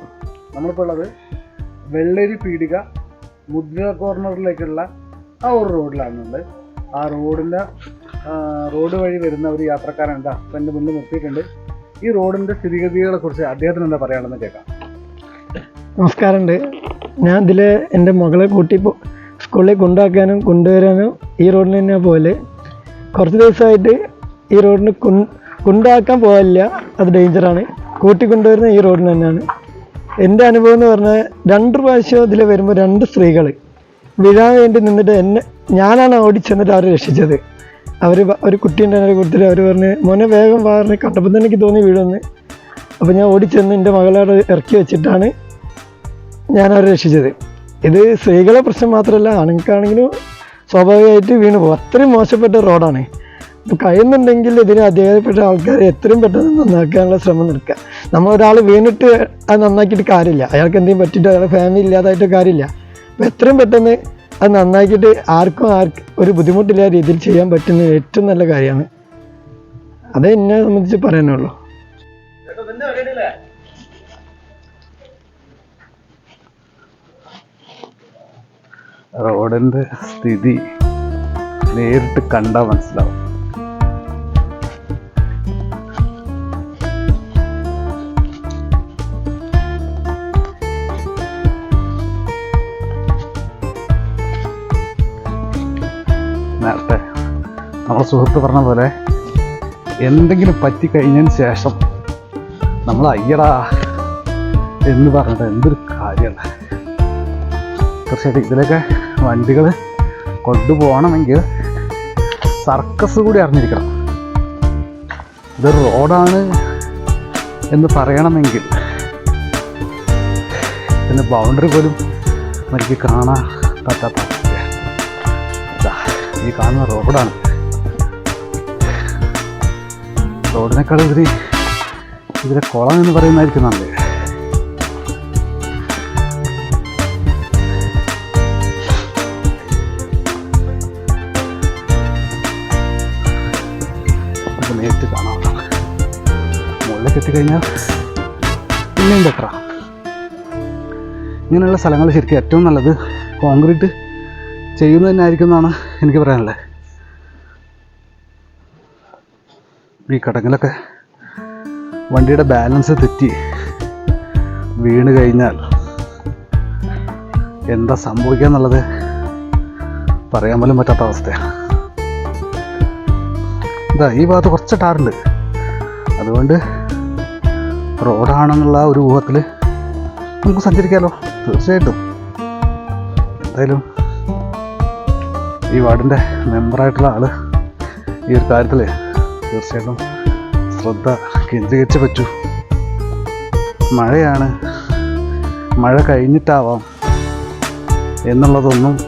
കൂടി നമ്മളിപ്പോൾ ഉള്ളത് വെള്ളരി പീടിക മുദ്ര കോർണറിലേക്കുള്ള ആ ഒരു റോഡിലാണുള്ളത്. ആ റോഡിന്റെ റോഡ് വഴി വരുന്ന ഒരു യാത്രക്കാരുണ്ട് അപ്പം എന്റെ മുന്നിൽ നിർത്തിയിട്ടുണ്ട്. ഈ റോഡിന്റെ സ്ഥിതിഗതികളെ കുറിച്ച് അദ്ദേഹത്തിന് എന്താ പറയാനുള്ളത് കേൾക്കാം. നമസ്കാരമുണ്ട്. ഞാൻ ഇതിൽ എന്റെ മകളെ കൂട്ടി സ്കൂളിൽ കൊണ്ടാക്കാനും കൊണ്ടുവരാനും ഈ റോഡിൽ തന്നെയാണ് പോലെ കുറച്ച് ദിവസമായിട്ട് ഈ റോഡിന് കൊണ്ടാക്കാൻ പോകാനില്ല അത് ഡേഞ്ചറാണ്. കൂട്ടി കൊണ്ടുവരുന്ന ഈ റോഡിന് തന്നെയാണ്. എന്റെ അനുഭവം എന്ന് പറഞ്ഞാൽ രണ്ട് പ്രാവശ്യം ഇതിൽ വരുമ്പോൾ രണ്ട് സ്ത്രീകൾ വീഴാൻ വേണ്ടി നിന്നിട്ട് എന്നെ ഞാനാണ് ഓടിച്ചെന്നിട്ട് അവരെ രക്ഷിച്ചത്. അവർ ഒരു കുട്ടീന്റെ എന്നെ കൊടുത്തിട്ട് അവർ പറഞ്ഞ് മോനെ വേഗം പറഞ്ഞ് കണ്ടപ്പോൾ തന്നെ എനിക്ക് തോന്നി വീഴുമെന്ന് അപ്പോൾ ഞാൻ ഓടിച്ചെന്ന് എന്റെ മകളോട് ഇറക്കി വെച്ചിട്ടാണ് ഞാൻ അവരെ രക്ഷിച്ചത്. ഇത് സ്ത്രീകളെ പ്രശ്നം മാത്രമല്ല ആണുങ്ങൾക്കാണെങ്കിലും സ്വാഭാവികമായിട്ട് വീണ് പോകും അത്രയും മോശപ്പെട്ട റോഡാണ് ഇപ്പോൾ കഴിയുന്നുണ്ടെങ്കിൽ ഇതിന് അധികപ്പെട്ട ആൾക്കാർ എത്രയും പെട്ടെന്ന് നന്നാക്കാനുള്ള ശ്രമം നടക്കുക. നമ്മൾ ഒരാൾ വീണിട്ട് അത് നന്നാക്കിയിട്ട് കാര്യമില്ല. അയാൾക്ക് എന്തെങ്കിലും പറ്റിയിട്ട് അയാളെ ഫാമിലി ഇല്ലാതായിട്ട് കാര്യമില്ല. അപ്പോൾ എത്രയും പെട്ടെന്ന് അത് നന്നാക്കിയിട്ട് ആർക്കും ആർക്കും ഒരു ബുദ്ധിമുട്ടില്ലാത്ത രീതിയിൽ ചെയ്യാൻ പറ്റുന്ന ഏറ്റവും നല്ല കാര്യമാണ്. അത് എന്നെ സംബന്ധിച്ച് പറയാനുള്ളൂ. റോഡിന്റെ സ്ഥിതി നേരിട്ട് കണ്ടാൽ മനസ്സിലാവും. നമ്മുടെ സുഹൃത്ത് പറഞ്ഞ പോലെ എന്തെങ്കിലും പറ്റിക്കഴിഞ്ഞതിന് ശേഷം നമ്മൾ അയ്യടാ എന്ന് പറഞ്ഞിട്ട് എന്തൊരു കാര്യമല്ല തീർച്ചയായിട്ടും ഇതിലൊക്കെ വണ്ടികൾ കൊണ്ടുപോകണമെങ്കിൽ സർക്കസ് കൂടി അറിഞ്ഞിരിക്കണം. ഇതൊരു റോഡാണ് എന്ന് പറയണമെങ്കിൽ ഇതിന്റെ ബൗണ്ടറി പോലും എനിക്ക് കാണാൻ പറ്റാത്ത ഈ കാണുന്ന റോഡാണ്. റോഡിനേക്കാൾ ഇതിൽ ഇതിലെ കുളം എന്ന് പറയുന്നതായിരിക്കും നല്ലത്. നേരിട്ട് ഇങ്ങനെയുള്ള സ്ഥലങ്ങൾ ശരിക്കും ഏറ്റവും നല്ലത് കോൺക്രീറ്റ് ചെയ്യുന്നത് തന്നെ ആയിരിക്കും എന്നാണ് എനിക്ക് പറയാനുള്ളത്. ഈ കടങ്ങിലൊക്കെ വണ്ടിയുടെ ബാലൻസ് തെറ്റി. വീണ് കഴിഞ്ഞാൽ എന്താ സംഭവിക്കുക എന്നുള്ളത് പറയാൻ പോലും പറ്റാത്ത അവസ്ഥയാണ്. ഇതാ ഈ ഭാഗത്ത് കുറച്ച് ടാറുണ്ട്. അതുകൊണ്ട് റോഡാണെന്നുള്ള ഒരു ഊഹത്തിൽ നമുക്ക് സഞ്ചരിക്കാമല്ലോ തീർച്ചയായിട്ടും. എന്തായാലും ഈ വാർഡിന്റെ മെമ്പറായിട്ടുള്ള ആൾ ഈ ഒരു കാര്യത്തിൽ തീർച്ചയായിട്ടും ശ്രദ്ധ കേന്ദ്രീകരിച്ച് പറ്റൂ. മഴയാണ്. മഴ കഴിഞ്ഞിട്ടാവാം എന്നുള്ളതൊന്നും